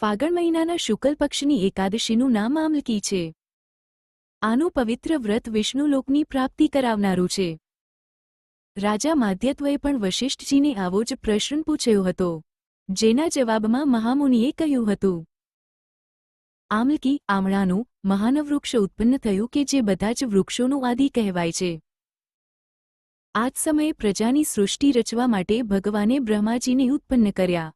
ફાગણ મહિનાના શુક્લ પક્ષની એકાદશીનું નામ આમલકી છે. આનું પવિત્ર વ્રત વિષ્ણુલોકની પ્રાપ્તિ કરાવનારું છે. રાજા માધ્યત્વએ પણ વશિષ્ઠજીને આવો જ પ્રશ્ન પૂછ્યો હતો, જેના જવાબમાં મહામુનિએ કહ્યું હતું. આમલકી આમળાનું મહાનવૃક્ષ ઉત્પન્ન થયું કે જે બધા જ વૃક્ષોનું આદિ કહેવાય છે. આ જ સમયે પ્રજાની સૃષ્ટિ રચવા માટે ભગવાને બ્રહ્માજીને ઉત્પન્ન કર્યા.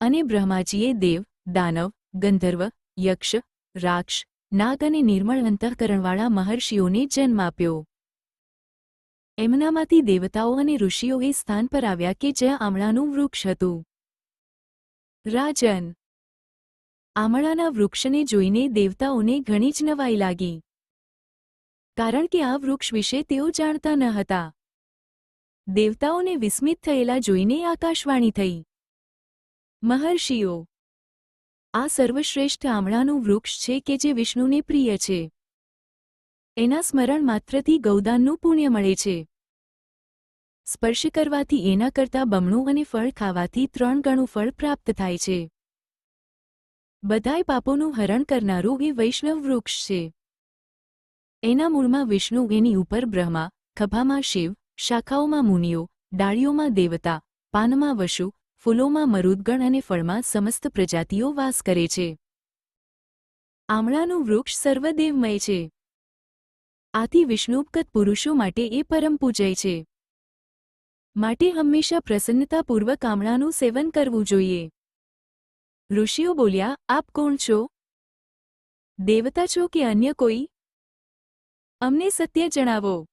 અને બ્રહ્માજીએ દેવ, દાનવ, ગંધર્વ, યક્ષ, રાક્ષ, નાગ અને નિર્મળ અંતઃકરણવાળા મહર્ષિઓને જન્મ આપ્યો. એમનામાંથી દેવતાઓ અને ઋષિઓ એ સ્થાન પર આવ્યા કે જ્યાં આમળાનું વૃક્ષ હતું. રાજન. આમળાના વૃક્ષને જોઈને દેવતાઓને ઘણી જ નવાઈ લાગી. કારણ કે આ વૃક્ષ વિશે તેઓ જાણતા ન હતા. દેવતાઓને વિસ્મિત થયેલા જોઈને આકાશવાણી થઈ. મહર્ષિઓ, આ સર્વશ્રેષ્ઠ આમળાનું વૃક્ષ છે કે જે વિષ્ણુને પ્રિય છે? એના સ્મરણ માત્રથી ગૌદાનનું પુણ્ય મળે છે. સ્પર્શ કરવાથી એના કરતાં બમણું અને ફળ ખાવાથી ત્રણ ગણું ફળ પ્રાપ્ત થાય છે. બધાય પાપોનું હરણ કરનારું એ વૈષ્ણવ વૃક્ષ છે. એના મૂળમાં વિષ્ણુ એની ઉપર બ્રહ્મા, ખભામાં શિવ, શાખાઓમાં મુનિઓ, ડાળીઓમાં દેવતા, પાનમાં વશુ ફૂલોમાં મરુદગણ અને ફળમાં સમસ્ત પ્રજાતિઓ વાસ કરે છે. આમળાનું વૃક્ષ સર્વદેવમય છે. આથી વિષ્ણુપકત પુરુષો માટે એ પરમ પૂજય છે. માટે હંમેશા પ્રસન્નતાપૂર્વક આમળાનું સેવન કરવું જોઈએ. ઋષિઓ બોલ્યા, આપ કોણ છો? દેવતા છો કે અન્ય કોઈ? અમને સત્ય જણાવો.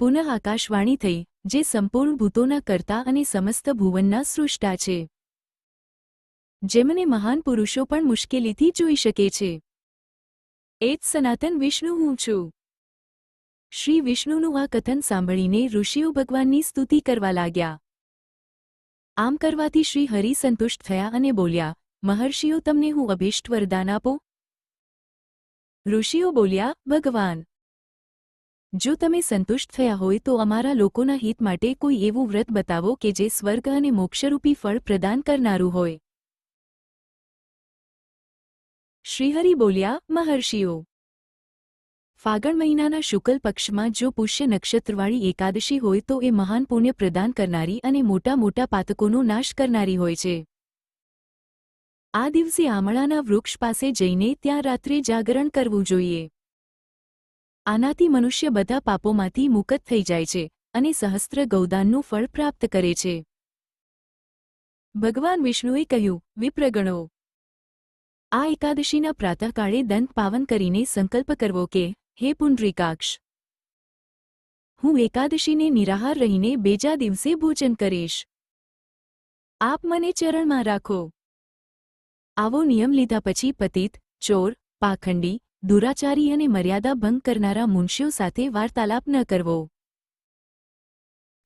પુનઃ આકાશવાણી થઈ, જે સંપૂર્ણ ભૂતોના કર્તા અને સમસ્ત ભુવનના સૃષ્ટા છે. જેમને મહાન પુરુષો પણ મુશ્કેલીથી જોઈ શકે છે. એ જ સનાતન વિષ્ણુ હું છું. શ્રી વિષ્ણુનું આ કથન સાંભળીને ઋષિઓ ભગવાનની સ્તુતિ કરવા લાગ્યા. આમ કરવાથી શ્રી હરિ સંતુષ્ટ થયા અને બોલ્યા, મહર્ષિઓ, તમને હું અભિષ્ટ વરદાન આપો? ઋષિઓ બોલ્યા, ભગવાન જો તમે સંતુષ્ટ થયા હોય તો અમારા લોકોના હિત માટે કોઈ એવું વ્રત બતાવો કે જે સ્વર્ગ અને મોક્ષરૂપી ફળ પ્રદાન કરનારું હોય. શ્રીહરિ બોલ્યા, મહર્ષિઓ, ફાગણ મહિનાના શુક્લ પક્ષમાં જો પુષ્ય નક્ષત્રવાળી એકાદશી હોય તો એ મહાન પુણ્ય પ્રદાન કરનારી અને મોટા મોટા પાતકોનો નાશ કરનારી હોય છે. આ દિવસે આમળાના વૃક્ષ પાસે જઈને ત્યાં રાત્રે જાગરણ કરવું જોઈએ. આનાથી મનુષ્ય બધા પાપોમાંથી મુક્ત થઈ જાય છે અને સહસ્ત્ર ગૌદાનનું ફળ પ્રાપ્ત કરે છે. ભગવાન વિષ્ણુએ કહ્યું, વિપ્રગણો, આ એકાદશીના પ્રાતઃકાળે દંત પાવન કરીને સંકલ્પ કરવો કે, હે પુંડરીકાક્ષ હું એકાદશીને નિરાહાર રહીને બેજા દિવસે ભોજન કરીશ. આપ મને ચરણમાં રાખો. આવો નિયમ લીધા પછી પતિત, ચોર, પાખંડી દુરાચારી અને મર્યાદા ભંગ કરનારા મુનશીઓ સાથે વાર્તાલાપ ન કરવો.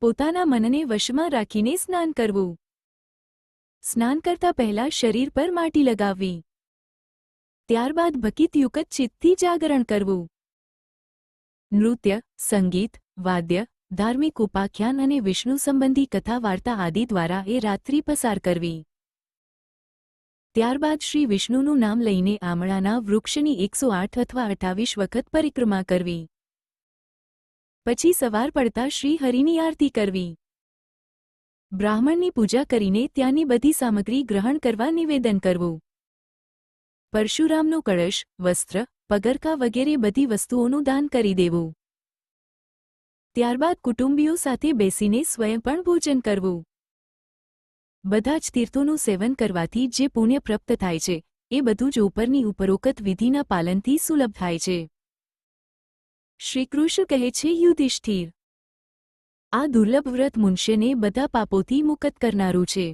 પોતાના મનને વશમાં રાખીને સ્નાન કરવું. સ્નાન કરતા પહેલા શરીર પર માટી લગાવવી. ત્યારબાદ ભકિતયુકત ચિત્તથી જાગરણ કરવું. નૃત્ય, સંગીત, વાદ્ય, ધાર્મિક ઉપાખ્યાન અને વિષ્ણુ સંબંધી કથા વાર્તા આદિ દ્વારા એ રાત્રિ પસાર કરવી. ત્યારબાદ શ્રી વિષ્ણુનું નામ લઈને આમળાના વૃક્ષની એકસો આઠ અથવા અઠાવીસ વખત પરિક્રમા કરવી. પછી સવાર પડતા શ્રી હરિની આરતી કરવી. બ્રાહ્મણની પૂજા કરીને ત્યાંની બધી સામગ્રી ગ્રહણ કરવા નિવેદન કરવું. પરશુરામનો કળશ, વસ્ત્ર પગરકા વગેરે બધી વસ્તુઓનું દાન કરી દેવું. ત્યારબાદ કુટુંબીઓ સાથે બેસીને સ્વયં પણ ભોજન કરવું. બધા જ તીર્થોનું સેવન કરવાથી જે પુણ્ય પ્રાપ્ત થાય છે, એ બધું જ ઉપરની ઉપરોક્ત વિધિના પાલનથી સુલભ થાય છે. શ્રીકૃષ્ણ કહે છે, યુધિષ્ઠિર, આ દુર્લભ વ્રત મુનશ્યને બધા પાપોથી મુક્ત કરનારું છે.